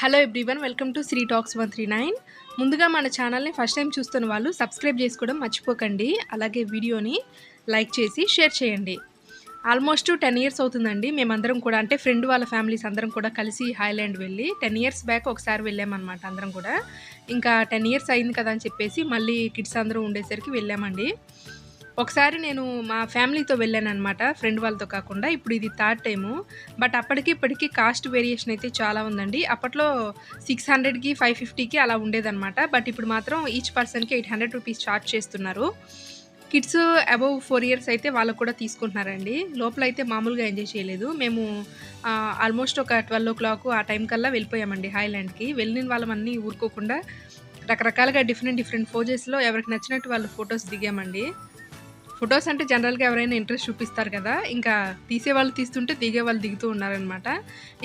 Hello everyone welcome to Sri talks one three nine. ముందుగా మన ఛానల్ని ఫస్ట్ టైం చూస్తున్న వాళ్ళు సబ్స్క్రైబ్ చేసుకోవడం మర్చిపోకండి. అలాగే వీడియోని లైక్ చేసి షేర్ చేయండి. ఆల్మోస్ట్ టెన్ ఇయర్స్ అవుతుందండి. మేమందరం కూడా అంటే ఫ్రెండ్ వాళ్ళ ఫ్యామిలీస్ అందరం కూడా కలిసి హైలాండ్ వెళ్ళి టెన్ ఇయర్స్ బ్యాక్ ఒకసారి వెళ్ళామన్నమాట అందరం కూడా. ఇంకా టెన్ ఇయర్స్ అయింది కదా అని చెప్పేసి మళ్ళీ కిడ్స్ అందరూ ఉండేసరికి వెళ్ళామండి. ఒకసారి నేను మా ఫ్యామిలీతో వెళ్ళాను అనమాట ఫ్రెండ్ వాళ్ళతో కాకుండా. ఇప్పుడు ఇది థర్డ్ టైము. బట్ అప్పటికి ఇప్పటికి కాస్ట్ వేరియేషన్ అయితే చాలా ఉందండి. అప్పట్లో సిక్స్ హండ్రెడ్కి ఫైవ్ ఫిఫ్టీకి అలా ఉండేదన్నమాట. బట్ ఇప్పుడు మాత్రం ఈచ్ పర్సన్కి ఎయిట్ హండ్రెడ్ రూపీస్ ఛార్జ్ చేస్తున్నారు. కిడ్స్ అబౌవ్ ఫోర్ ఇయర్స్ అయితే వాళ్ళకు కూడా తీసుకుంటున్నారండి. లోపల అయితే మామూలుగా ఎంజాయ్ చేయలేదు. మేము ఆల్మోస్ట్ ఒక ట్వెల్వ్ ఓ క్లాక్ ఆ టైం కల్లా వెళ్ళిపోయామండి హైలాండ్కి వెళ్ళిన వాళ్ళమన్నీ ఊరుకోకుండా రకరకాలుగా డిఫరెంట్ డిఫరెంట్ ఫోజెస్లో ఎవరికి నచ్చినట్టు వాళ్ళు ఫొటోస్ దిగామండి. ఫొటోస్ అంటే జనరల్గా ఎవరైనా ఇంట్రెస్ట్ చూపిస్తారు కదా ఇంకా తీసే వాళ్ళు తీస్తుంటే దిగే వాళ్ళు దిగుతూ ఉన్నారనమాట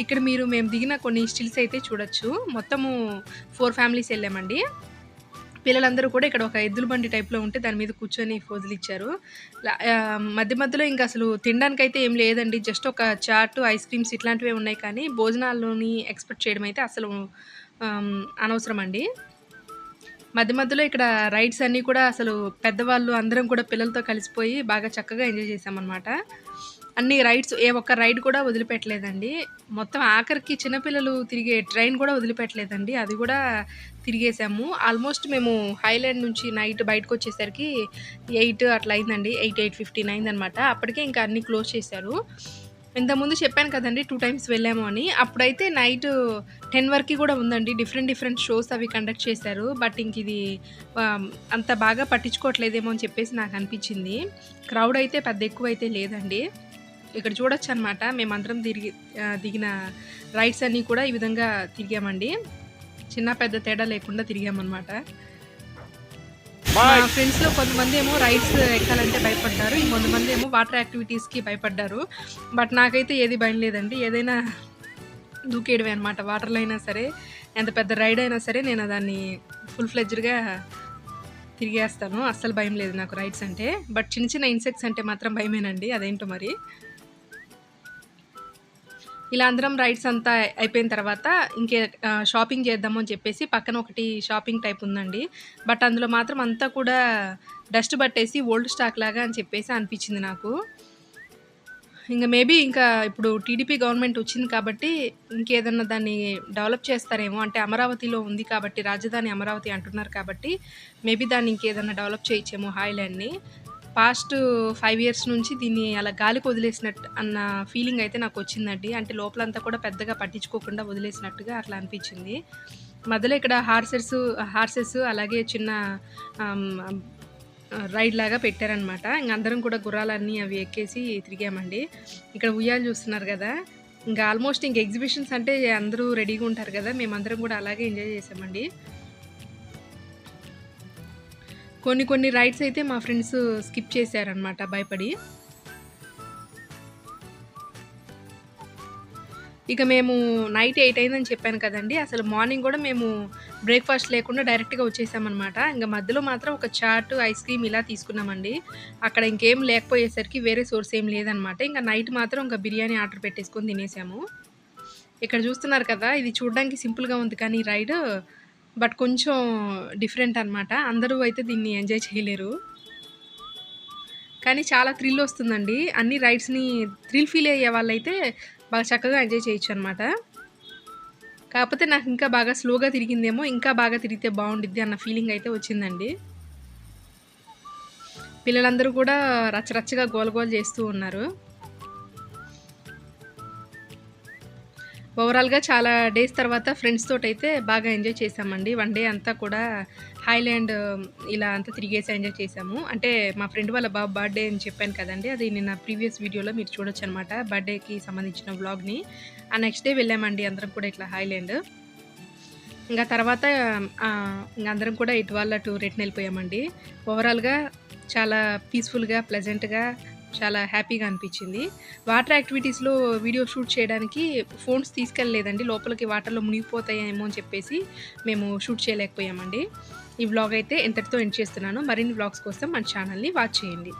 ఇక్కడ మీరు మేము దిగిన కొన్ని స్టిల్స్ అయితే చూడొచ్చు. మొత్తము ఫోర్ ఫ్యామిలీస్ వెళ్ళామండి. పిల్లలందరూ కూడా ఇక్కడ ఒక ఎద్దుల బండి టైప్లో ఉంటే దాని మీద కూర్చొని ఫోజులు ఇచ్చారు. మధ్య మధ్యలో ఇంకా అసలు తినడానికి అయితే ఏం లేదండి. జస్ట్ ఒక చాట్ ఐస్ క్రీమ్స్ ఇట్లాంటివే ఉన్నాయి కానీ భోజనాల్లోని ఎక్స్పెక్ట్ చేయడం అయితే అసలు అనవసరం అండి మధ్య మధ్యలో ఇక్కడ రైడ్స్ అన్నీ కూడా అసలు పెద్దవాళ్ళు అందరం కూడా పిల్లలతో కలిసిపోయి బాగా చక్కగా ఎంజాయ్ చేసామన్నమాట. అన్ని రైడ్స్ ఏ ఒక్క రైడ్ కూడా వదిలిపెట్టలేదండి. మొత్తం ఆఖరికి చిన్నపిల్లలు తిరిగే ట్రైన్ కూడా వదిలిపెట్టలేదండి. అది కూడా తిరిగేసాము. ఆల్మోస్ట్ మేము హైలాండ్ నుంచి నైట్ బయటకు వచ్చేసరికి ఎయిట్ అట్లా అయిందండి. ఎయిట్ ఎయిట్ ఫిఫ్టీన్ అయిందనమాట అప్పటికే ఇంకా అన్నీ క్లోజ్ చేశారు. ఇంతకుముందు చెప్పాను కదండి టూ టైమ్స్ వెళ్ళాము అని. అప్పుడైతే నైట్ టెన్ వరకు కూడా ఉందండి. డిఫరెంట్ డిఫరెంట్ షోస్ అవి కండక్ట్ చేశారు. బట్ ఇంక ఇది అంత బాగా పట్టించుకోవట్లేదేమో అని చెప్పేసి నాకు అనిపించింది. క్రౌడ్ అయితే పెద్ద ఎక్కువ అయితే లేదండి. ఇక్కడ చూడొచ్చు అనమాట మేమందరం తిరిగి దిగిన రైడ్స్ అన్నీ కూడా ఈ విధంగా తిరిగామండి. చిన్న పెద్ద తేడా లేకుండా తిరిగామన్నమాట. మా ఫ్రెండ్స్లో కొంతమంది ఏమో రైడ్స్ ఎక్కాలంటే భయపడ్డారు. ఇంకొంతమంది ఏమో వాటర్ యాక్టివిటీస్కి భయపడ్డారు. బట్ నాకైతే ఏది భయం లేదండి. ఏదైనా దూకేయడమే అనమాట వాటర్లో అయినా సరే ఎంత పెద్ద రైడ్ అయినా సరే నేను దాన్ని ఫుల్ ఫ్లెడ్జ్డ్గా తిరిగేస్తాను. అస్సలు భయం లేదు నాకు రైడ్స్ అంటే. బట్ చిన్న చిన్న ఇన్సెక్ట్స్ అంటే మాత్రం భయమేనండి. అదేంటో మరి? ఇలా అందరం రైడ్స్ అంతా అయిపోయిన తర్వాత ఇంకే షాపింగ్ చేద్దాము అని చెప్పేసి పక్కన ఒకటి షాపింగ్ టైప్ ఉందండి. బట్ అందులో మాత్రం అంతా కూడా డస్ట్ పట్టేసి ఓల్డ్ స్టాక్ లాగా అని చెప్పేసి అనిపించింది నాకు. ఇంకా మేబీ ఇంకా ఇప్పుడు టీడీపీ గవర్నమెంట్ వచ్చింది కాబట్టి ఇంకేదన్నా దాన్ని డెవలప్ చేస్తారేమో అంటే అమరావతిలో ఉంది కాబట్టి రాజధాని అమరావతి అంటున్నారు కాబట్టి మేబీ దాన్ని ఇంకేదన్నా డెవలప్ చేయొచ్చేమో హాయిలాండ్ని పాస్ట్ ఫైవ్ ఇయర్స్ నుంచి దీన్ని అలా గాలికి వదిలేసినట్టు అన్న ఫీలింగ్ అయితే నాకు వచ్చిందండి. అంటే లోపలంతా కూడా పెద్దగా పట్టించుకోకుండా వదిలేసినట్టుగా అట్లా అనిపించింది. మధ్యలో ఇక్కడ హార్సెస్ హార్సెస్ అలాగే చిన్న రైడ్ లాగా పెట్టారనమాట ఇంక అందరం కూడా గుర్రాలన్నీ అవి ఎక్కేసి తిరిగామండి. ఇక్కడ ఉయ్యాలు చూస్తున్నారు కదా. ఇంకా ఆల్మోస్ట్ ఇంక ఎగ్జిబిషన్స్ అంటే అందరూ రెడీగా ఉంటారు కదా. మేమందరం కూడా అలాగే ఎంజాయ్ చేసామండి. కొన్ని కొన్ని రైడ్స్ అయితే మా ఫ్రెండ్స్ స్కిప్ చేశారనమాట భయపడి. ఇక మేము నైట్ ఎయిట్ అయిందని చెప్పాను కదండి అసలు మార్నింగ్ కూడా మేము బ్రేక్ఫాస్ట్ లేకుండా డైరెక్ట్గా వచ్చేసామన్నమాట. ఇంకా మధ్యలో మాత్రం ఒక చాట్ ఐస్ క్రీమ్ ఇలా తీసుకున్నామండి. అక్కడ ఇంకేం లేకపోయేసరికి వేరే సోర్స్ ఏం లేదనమాట ఇంకా నైట్ మాత్రం ఇంకా బిర్యానీ ఆర్డర్ పెట్టేసుకొని తినేసాము. ఇక్కడ చూస్తున్నారు కదా ఇది చూడడానికి సింపుల్గా ఉంది కానీ రైడ్ బట్ కొంచెం డిఫరెంట్ అనమాట అందరూ అయితే దీన్ని ఎంజాయ్ చేయలేరు. కానీ చాలా థ్రిల్ వస్తుందండి. అన్ని రైడ్స్ని థ్రిల్ ఫీల్ అయ్యే వాళ్ళైతే బాగా చక్కగా ఎంజాయ్ చేయొచ్చు అనమాట కాకపోతే నాకు ఇంకా బాగా స్లోగా తిరిగిందేమో ఇంకా బాగా తిరిగితే బాగుండిద్ది అన్న ఫీలింగ్ అయితే వచ్చిందండి. పిల్లలందరూ కూడా రచ్చరచ్చగా గోలగోలు చేస్తూ ఉన్నారు. ఓవరాల్గా చాలా డేస్ తర్వాత ఫ్రెండ్స్ తోటి అయితే బాగా ఎంజాయ్ చేసామండి. వన్ డే అంతా కూడా హైలాండ్ um, ఇలా అంతా తిరిగేసి ఎంజాయ్ చేసాము. అంటే మా ఫ్రెండ్ వాళ్ళ బాబు బర్త్డే అని చెప్పాను కదండి. అది నిన్న ప్రీవియస్ వీడియోలో మీరు చూడొచ్చు అనమాట బర్త్డేకి సంబంధించిన వ్లాగ్ని ఆ నెక్స్ట్ డే వెళ్ళామండి అందరం కూడా ఇట్లా హైలాండ్ ఇంకా తర్వాత ఇంకా అందరం కూడా ఇటు వాళ్ళ టూ రిటర్న్ వెళ్ళిపోయామండి ఓవరాల్గా చాలా పీస్ఫుల్గా ప్లెజెంట్గా చాలా హ్యాపీగా అనిపించింది. వాటర్ యాక్టివిటీస్లో వీడియో షూట్ చేయడానికి ఫోన్స్ తీసుకెళ్ళలేదండి. లోపలికి వాటర్లో మునిగిపోతాయేమో అని చెప్పేసి మేము షూట్ చేయలేకపోయామండి. ఈ వ్లాగ్ అయితే ఎంతటితో ఎండ్ చేస్తున్నాను. మరిన్ని వ్లాగ్స్ కోసం మన ఛానల్ని వాచ్ చేయండి.